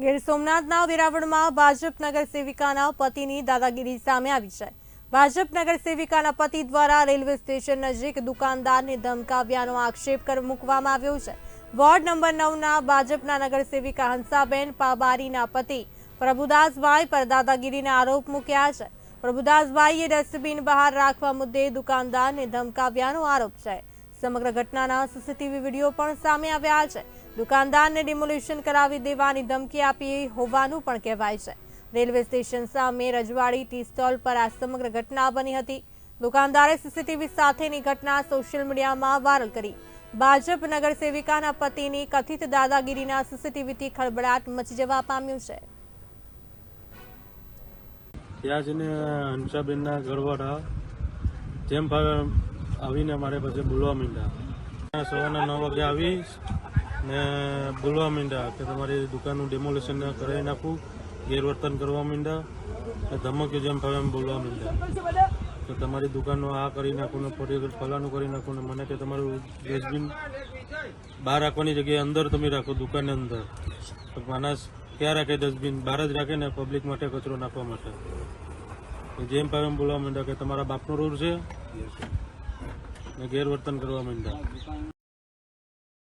ગીર સોમનાથના વેરાવળમાં ભાજપ નગર સેવિકાના પતિની દાદાગીરી સામે આવી છે. ભાજપ નગર સેવિકાના પતિ દ્વારા રેલવે સ્ટેશન નજીક દુકાનદારને ધમકાવ્યાનો આક્ષેપ કર, મૂકવામાં આવ્યો છે. વોર્ડ નંબર નવના ભાજપના નગર સેવિકા હંસાબેન પાબારીના પતિ પ્રભુદાસભાઈ પર દાદાગીરીના આરોપ મૂક્યા છે. પ્રભુદાસભાઈએ ડસ્ટબિન બહાર રાખવા મુદ્દે દુકાનદારને ધમકાવ્યાનો આરોપ છે. સમગ્ર ઘટનાના સીસીટીવી વીડિયો પણ સામે આવ્યા છે. દુકાનદારને ડિમોલિશન કરાવી દેવાની ધમકી આપી હોવાનું પણ કહેવાય છે. રેલવે સ્ટેશન સામે રજવાડી ટી સ્ટોલ પર આ સમગ્ર ઘટના બની હતી. દુકાનદારે સીસીટીવી સાથેની ઘટના સોશિયલ મીડિયામાં વાયરલ કરી. ભાજપ નગરસેવિકાના પતિની કથિત દાદાગીરીના સીસીટીવીથી ખળબળાટ મચી જવા પામ્યું છે. ત્યાં જઈને હંસાબેનના ઘરવાળા જેમ આવીને મારે પછી બોલવા માંડ્યા. સવારના નવ વાગે આવી ને બોલવા માંડ્યા કે તમારી દુકાનનું ડેમોલેશન કરાવી નાખું ગેરવર્તન કરવા માંડ્યા ને ધમકી જેમ ભાવે એમ બોલવા માંડ્યા. કે તમારી દુકાનનું આ કરી નાખું ને ફરી ફલાનું કરી નાખું ને મને કે તમારું ડસ્ટબિન બહાર રાખવાની જગ્યાએ અંદર તમે રાખો દુકાનની અંદર. તો માણસ ક્યાં રાખે ડસ્ટબિન? બહાર જ રાખે ને પબ્લિક માટે કચરો નાખવા માટે. જેમ ભાવે એમ બોલવા માંડ્યા કે તમારા બાપનો રોડ છે. ને ગેરવર્તન કરવા માંડ્યા.